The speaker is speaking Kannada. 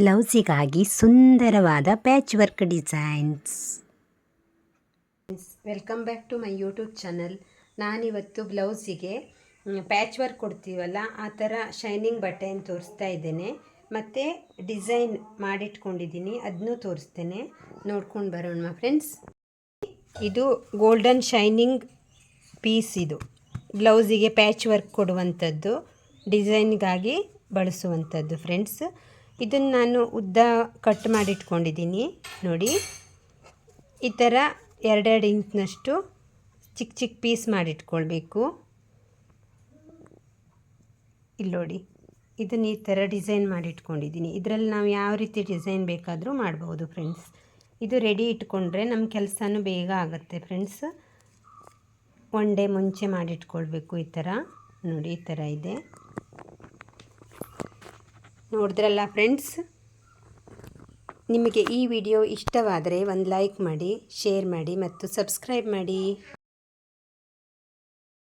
ಬ್ಲೌಸಿಗಾಗಿ ಸುಂದರವಾದ patch work designs welcome back to my YouTube channel ನಾನಿವತ್ತು ಬ್ಲೌಸಿಗೆ ಪ್ಯಾಚ್ ವರ್ಕ್ ಕೊಡ್ತೀವಲ್ಲ, ಆ ಥರ ಶೈನಿಂಗ್ ಬಟ್ಟೆಯನ್ನು ತೋರಿಸ್ತಾ ಇದ್ದೇನೆ. ಮತ್ತು ಡಿಸೈನ್ ಮಾಡಿಟ್ಕೊಂಡಿದ್ದೀನಿ ಅದನ್ನೂ ತೋರಿಸ್ತೇನೆ. ನೋಡ್ಕೊಂಡು ಬರೋಣ ಫ್ರೆಂಡ್ಸ್ ಇದು ಗೋಲ್ಡನ್ ಶೈನಿಂಗ್ ಪೀಸ್ ಇದು. ಬ್ಲೌಸಿಗೆ ಪ್ಯಾಚ್ ವರ್ಕ್ ಕೊಡುವಂಥದ್ದು ಡಿಸೈನ್ಗಾಗಿ ಬಳಸುವಂಥದ್ದು ಫ್ರೆಂಡ್ಸ್ ಇದನ್ನು ನಾನು ಉದ್ದ ಕಟ್ ಮಾಡಿಟ್ಕೊಂಡಿದ್ದೀನಿ. ನೋಡಿ. ಈ ಥರ ಎರಡೆರಡು ಇಂಚ್ನಷ್ಟು ಚಿಕ್ಕ ಚಿಕ್ಕ ಪೀಸ್ ಮಾಡಿಟ್ಕೊಳ್ಬೇಕು. ಇಲ್ಲಿ ನೋಡಿ. ಇದನ್ನು ಈ ಥರ ಡಿಸೈನ್ ಮಾಡಿಟ್ಕೊಂಡಿದ್ದೀನಿ. ಇದರಲ್ಲಿ ನಾವು ಯಾವ ರೀತಿ ಡಿಸೈನ್ ಬೇಕಾದರೂ ಮಾಡ್ಬೋದು ಫ್ರೆಂಡ್ಸ್. ಇದು ರೆಡಿ ಇಟ್ಕೊಂಡ್ರೆ ನಮ್ಮ ಕೆಲಸನೂ ಬೇಗ ಆಗುತ್ತೆ ಫ್ರೆಂಡ್ಸ್. ಒನ್ ಡೇ ಮುಂಚೆ ಮಾಡಿಟ್ಕೊಳ್ಬೇಕು ಈ ಥರ ನೋಡಿ, ಈ ಥರ ಇದೆ. ನೋಡಿದ್ರಲ್ಲ ಫ್ರೆಂಡ್ಸ್ ನಿಮಗೆ ಈ ವಿಡಿಯೋ ಇಷ್ಟವಾದರೆ ಒಂದು ಲೈಕ್ ಮಾಡಿ ಶೇರ್ ಮಾಡಿ ಮತ್ತು ಸಬ್ಸ್ಕ್ರೈಬ್ ಮಾಡಿ.